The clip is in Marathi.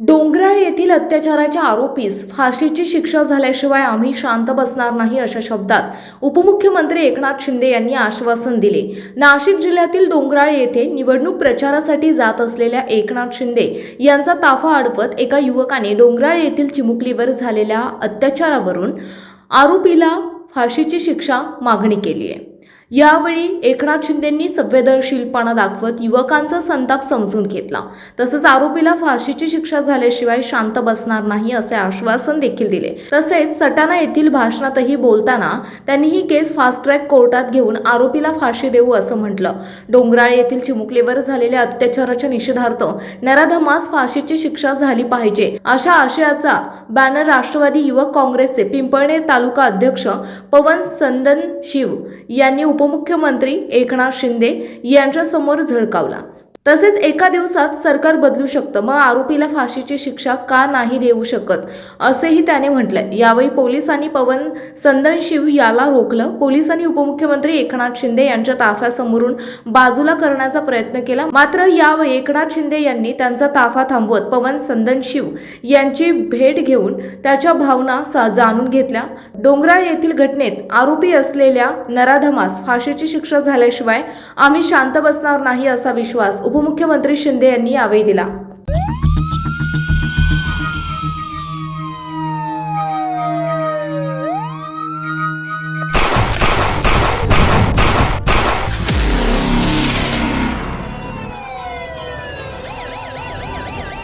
डोंगराळ येथील अत्याचाराच्या आरोपीस फाशीची शिक्षा झाल्याशिवाय आम्ही शांत बसणार नाही अशा शब्दात उपमुख्यमंत्री एकनाथ शिंदे यांनी आश्वासन दिले. नाशिक जिल्ह्यातील डोंगराळ येथे निवडणूक प्रचारासाठी जात असलेल्या एकनाथ शिंदे यांचा ताफा अडवत एका युवकाने डोंगराळ येथील चिमुकलीवर झालेल्या अत्याचारावरून आरोपीला फाशीची शिक्षा मागणी केली आहे. यावेळी एकनाथ शिंदेंनी संवेदनशीलपणा दाखवत युवकांचा संताप समजून घेतला. तसंच आरोपीला फाशीची शिक्षा झाल्याशिवाय शांत बसणार नाही असे आश्वासन देखील दिले. तसेच सटाणा येथील भाषणातही बोलताना त्यांनी ही केस फास्ट ट्रॅक कोर्टात घेऊन आरोपीला फाशी देऊ असं म्हटलं. डोंगराळ येथील चिमुकलीवर झालेल्या अत्याचाराच्या निषेधार्थ नराधमास फाशीची शिक्षा झाली पाहिजे अशा आशयाचा बॅनर राष्ट्रवादी युवक काँग्रेसचे पिंपळनेर तालुका अध्यक्ष पवन संदन शिव यांनी उपमुख्यमंत्री एकनाथ शिंदे यांच्यासमोर झळकावला. तसेच एका दिवसात सरकार बदलू शकतं मग आरोपीला फाशीची शिक्षा का नाही देऊ शकत असेही त्याने म्हटलंय. यावेळी पोलिसांनी पवन संदनशिव याला रोखलं. पोलिसांनी उपमुख्यमंत्री एकनाथ शिंदे यांच्या ताफ्यासमोरून बाजूला करण्याचा प्रयत्न केला. मात्र यावेळी एकनाथ शिंदे यांनी त्यांचा ताफा थांबवत पवन संदन शिव यांची भेट घेऊन त्याच्या भावना जाणून घेतल्या. डोंगराळ येथील घटनेत आरोपी असलेल्या नराधमास फाशीची शिक्षा झाल्याशिवाय आम्ही शांत बसणार नाही असा विश्वास उपमुख्यमंत्री शिंदे यांनी यावेळी दिला.